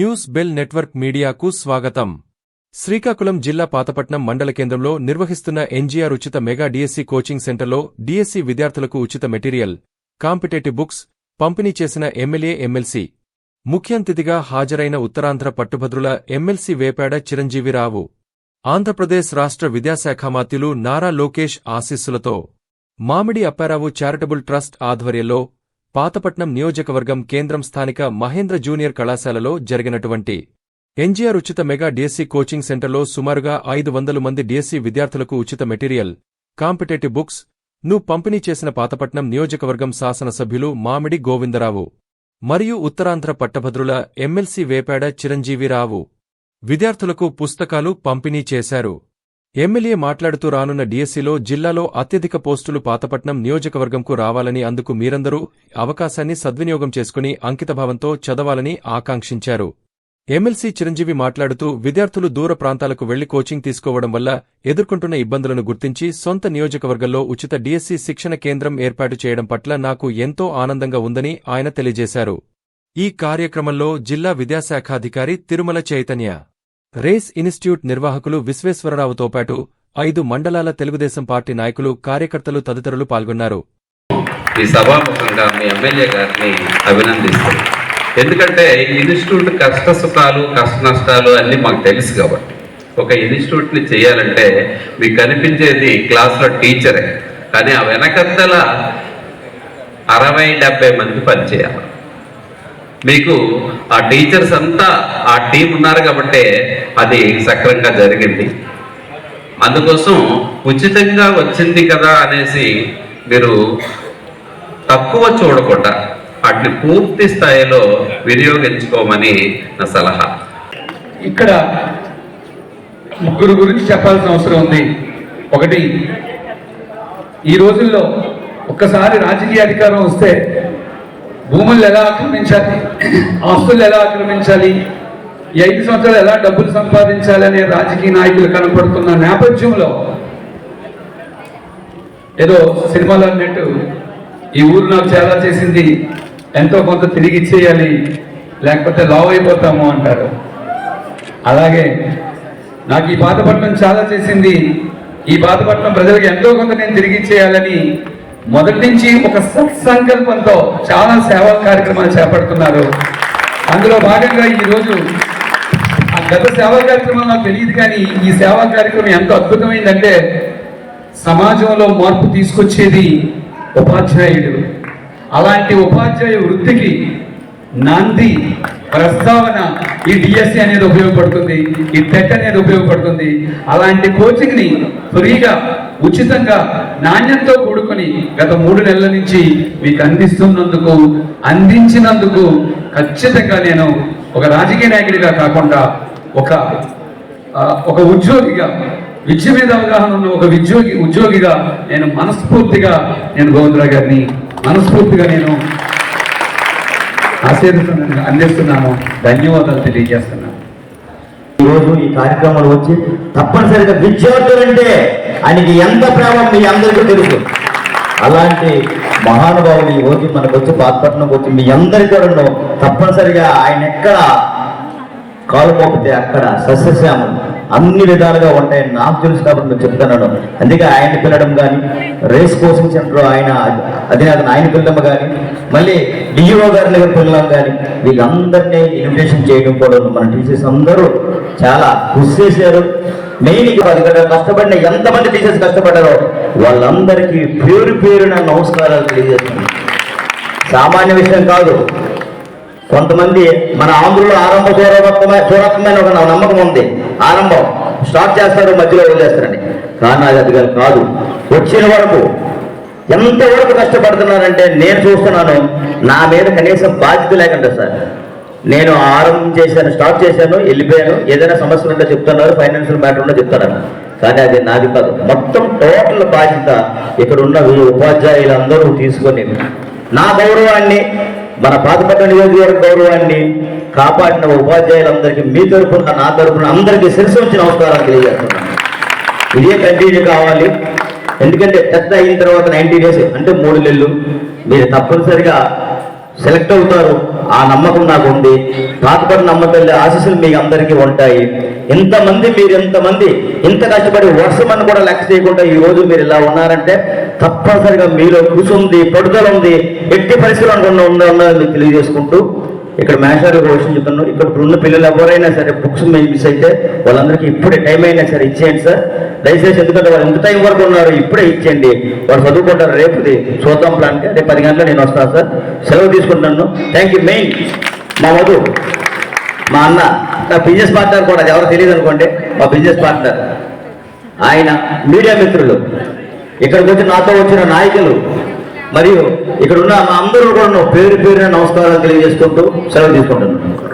News bell network మీడియాకు స్వాగతం. శ్రీకాకుళం జిల్లా పాతపట్నం మండల కేంద్రంలో నిర్వహిస్తున్న ఎన్జీఆర్ ఉచిత మెగా డిఎస్సీ కోచింగ్ సెంటర్లో డిఎస్సీ విద్యార్థులకు ఉచిత మెటీరియల్ కాంపిటేటివ్ బుక్స్ పంపిణీ చేసిన ఎమ్మెల్యే ఎమ్మెల్సీ. ముఖ్యంతిథిగా హాజరైన ఉత్తరాంధ్ర పట్టుభద్రుల ఎమ్మెల్సీ వేపాడ చిరంజీవిరావు ఆంధ్రప్రదేశ్ రాష్ట్ర విద్యాశాఖ మాత్యులు నారా లోకేష్ ఆశీస్సులతో. మామిడి అప్పారావు చారిటబుల్ ట్రస్ట్ ఆధ్వర్యంలో పాతపట్నం నియోజకవర్గం కేంద్రం స్థానిక మహేంద్ర జూనియర్ కళాశాలలో జరిగినటువంటి ఎన్జీఆర్ ఉచిత మెగా డిఎస్సీ కోచింగ్ సెంటర్లో సుమారుగా ఐదు వందల మంది డిఎస్సీ విద్యార్థులకు ఉచిత మెటీరియల్ కాంపిటేటివ్ బుక్స్ను పంపిణీ చేసిన పాతపట్నం నియోజకవర్గం శాసనసభ్యులు మామిడి గోవిందరావు మరియు ఉత్తరాంధ్ర పట్టభద్రుల ఎమ్మెల్సీ వేపాడ చిరంజీవిరావు విద్యార్థులకు పుస్తకాలు పంపిణీ చేశారు. ఎమ్మెల్యే మాట్లాడుతూ రానున్న డీఎస్సీలో జిల్లాలో అత్యధిక పోస్టులు పాతపట్నం నియోజకవర్గంకు రావాలని అందుకు మీరందరూ అవకాశాన్ని సద్వినియోగం చేసుకుని అంకితభావంతో చదవాలని ఆకాంక్షించారు. ఎమ్మెల్సీ చిరంజీవి మాట్లాడుతూ విద్యార్థులు దూర ప్రాంతాలకు వెళ్ళి కోచింగ్ తీసుకోవడం వల్ల ఎదుర్కొంటున్న ఇబ్బందులను గుర్తించి సొంత నియోజకవర్గంలో ఉచిత డీఎస్సీ శిక్షణ కేంద్రం ఏర్పాటు చేయడం పట్ల నాకు ఎంతో ఆనందంగా ఉందని ఆయన తెలియజేశారు. ఈ కార్యక్రమంలో జిల్లా విద్యాశాఖాధికారి తిరుమల చైతన్య రేస్ ఇన్స్టిట్యూట్ నిర్వాహకులు విశ్వేశ్వరరావుతో పాటు ఐదు మండలాల తెలుగుదేశం పార్టీ నాయకులు కార్యకర్తలు తదితరులు పాల్గొన్నారు. ఈ సభాముఖంగా మీ ఎమ్మెల్యే గారిని అభినందిస్తాను ఎందుకంటే ఈ ఇన్స్టిట్యూట్ కష్ట సుఖాలు కష్ట నష్టాలు అన్నీ మాకు తెలుసు కాబట్టి. ఒక ఇన్స్టిట్యూట్ని చేయాలంటే మీకు కనిపించేది క్లాస్లో టీచరే కానీ ఆ వెనకత్తల అరవై డెబ్బై మంది పనిచేయాలి. మీకు ఆ టీచర్స్ అంతా ఆ టీం ఉన్నారు కాబట్టి అది సక్రంగా జరిగింది. అందుకోసం ఉచితంగా వచ్చింది కదా అనేసి మీరు తక్కువ చూడకుండా వాటిని పూర్తి స్థాయిలో వినియోగించుకోమని నా సలహా. ఇక్కడ ముగ్గురు గురించి చెప్పాల్సిన అవసరం ఉంది. ఒకటి ఈ రోజుల్లో ఒక్కసారి రాజకీయ అధికారం వస్తే భూములు ఎలా ఆక్రమించాలి? ఆస్తులు ఎలా ఆక్రమించాలి? ఈ ఐదు సంవత్సరాలు ఎలా డబ్బులు సంపాదించాలి అనే రాజకీయ నాయకులు కనపడుతున్న నేపథ్యంలో ఏదో సినిమాలో అన్నట్టు ఈ ఊరు నాకు చాలా చేసింది ఎంతో కొంత తిరిగి ఇచ్చేయాలి లేకపోతే లావ్ అయిపోతాము అంటారు. అలాగే నాకు ఈ బాధపడటం చాలా చేసింది ఈ బాధపడటం ప్రజలకు ఎంతో కొంత నేను తిరిగి ఇచ్చేయాలని మొదటి నుంచి ఒక సత్సంకల్పంతో చాలా సేవా కార్యక్రమాలు చేపడుతున్నారు. అందులో భాగంగా ఈరోజు ఆ గత సేవా కార్యక్రమం నాకు తెలియదు కానీ ఈ సేవా కార్యక్రమం ఎంత అద్భుతమైందంటే సమాజంలో మార్పు తీసుకొచ్చేది ఉపాధ్యాయుడు. అలాంటి ఉపాధ్యాయ వృత్తికి నాంది ప్రస్తావన ఈ డిఎస్సి అనేది ఉపయోగపడుతుంది ఈ టెట్ అనేది ఉపయోగపడుతుంది. అలాంటి కోచింగ్ని ఫ్రీగా ఉచితంగా నాణ్యంతో కూడుకొని గత మూడు నెలల నుంచి మీకు అందిస్తున్నందుకు అందించినందుకు ఖచ్చితంగా నేను ఒక రాజకీయ నాయకుడిగా కాకుండా ఒక ఒక ఉద్యోగిగా విద్య మీద అవగాహన ఉన్న ఒక ఉద్యోగి ఉద్యోగిగా నేను మనస్ఫూర్తిగా నేను గోవిందరావు గారిని మనస్ఫూర్తిగా నేను ఆశీర్వదిస్తున్నాను అందిస్తున్నాను. ధన్యవాదాలు తెలియజేస్తున్నాను. ఈరోజు ఈ కార్యక్రమాలు వచ్చి తప్పనిసరిగా విద్యార్థులంటే ఆయనకి ఎంత ప్రేమ మీ అందరికీ తెలుసు. అలాంటి మహానుభావులు ఈ రోజు మనకు వచ్చి పాతపట్నం వచ్చి మీ అందరికీ కూడా తప్పనిసరిగా ఆయన ఎక్కడ కాలు మోపితే అక్కడ సస్యశ్యామం అన్ని విధాలుగా ఉంటాయని నాకు తెలుసు కాబట్టి నేను చెప్తున్నాను. అందుకే ఆయన పిల్లడం కానీ రేస్ కోచింగ్ సెంటర్ ఆయన అధినేత ఆయన పిల్లడం కానీ మళ్ళీ డిఈఓ గారి దగ్గర పిల్లడం కానీ వీళ్ళందరినీ ఇన్విటేషన్ చేయడం కూడా మన టీచర్స్ అందరూ చాలా కృషి చేశారు. మెయిన్ కష్టపడిన ఎంతమంది టీచర్స్ కష్టపడ్డారో వాళ్ళందరికీ పేరు పేరున నమస్కారాలు తెలియజేస్తున్నాను. సామాన్య విషయం కాదు. కొంతమంది మన ఆంధ్రులో ఆరంభ చూడకమైన పూర్వకమైన ఒక నమ్మకం ఉంది. ఆరంభం. స్టార్ట్ చేస్తారు మధ్యలో వదిలేస్తారని. కానీ అది అది కాదు. వచ్చిన వరకు ఎంతవరకు కష్టపడుతున్నారంటే నేను చూస్తున్నాను నా మీద కనీసం బాధ్యత లేకుండా సార్. నేను ఆరంభం చేశాను స్టార్ట్ చేశాను వెళ్ళిపోయాను. ఏదైనా సమస్యలు ఉంటే చెప్తున్నారు ఫైనాన్షియల్ మ్యాటర్ ఉంటే చెప్తున్నారు కానీ అది నాది కాదు. మొత్తం టోటల్ బాధ్యత ఇక్కడ ఉన్న ఉపాధ్యాయులందరూ తీసుకొని నా గౌరవాన్ని మన పాతపట్ల నియోజకవర్గ గౌరవాన్ని కాపాడిన ఉపాధ్యాయులందరికీ మీ తరఫున నా తరపున అందరికీ శిరసు వచ్చి నమస్కారాలు తెలియజేస్తున్నాను. ఇదే కంటిన్యూ కావాలి. ఎందుకంటే టెస్ట్ అయిన తర్వాత నైన్టీ డేస్ అంటే మూడు నెలలు మీరు తప్పనిసరిగా సెలెక్ట్ అవుతారు. ఆ నమ్మకం నాకు ఉంది తాతపడి నమ్మతల్లి ఆశీస్సులు మీ అందరికీ ఉంటాయి. ఇంతమంది మీరు ఎంతమంది ఇంత కష్టపడి వర్షం అని కూడా లెక్క చేయకుండా ఈ రోజు మీరు ఇలా ఉన్నారంటే తప్పనిసరిగా మీలో కృషి ఉంది పడుదల ఉంది ఎట్టి పరిస్థితులు అనుకున్న ఉందని మీకు తెలియజేసుకుంటూ ఇక్కడ మేషాలు ఒక విషయం చెప్తున్నాను. ఇక్కడ ఉన్న పిల్లలు ఎవరైనా సరే బుక్స్ మిస్ అయితే వాళ్ళందరికీ ఇప్పుడే టైం అయినా సరే ఇచ్చేయండి సార్. దయచేసి ఎందుకంటే వాళ్ళు ఎంత టైం వరకు ఉన్నారు ఇప్పుడే ఇచ్చేయండి. వాళ్ళు చదువుకుంటారు రేపుది చూద్దాం ప్లాన్కి రేపు పది గంటల నేను వస్తాను సార్. సెలవు తీసుకుంటున్నాను. థ్యాంక్ యూ మెయిన్ మా వదు మా అన్న నా బిజినెస్ పార్ట్నర్ కూడా అది ఎవరో తెలియదు అనుకోండి. మా బిజినెస్ పార్ట్నర్ ఆయన మీడియా మిత్రులు. ఇక్కడికి వచ్చి నాతో వచ్చిన నాయకులు. మరియు ఇక్కడ ఉన్న మా అందరూ కూడా పేరు పేరున నమస్కారాలు తెలియజేసుకుంటూ సెలవు తీసుకుంటున్నాను.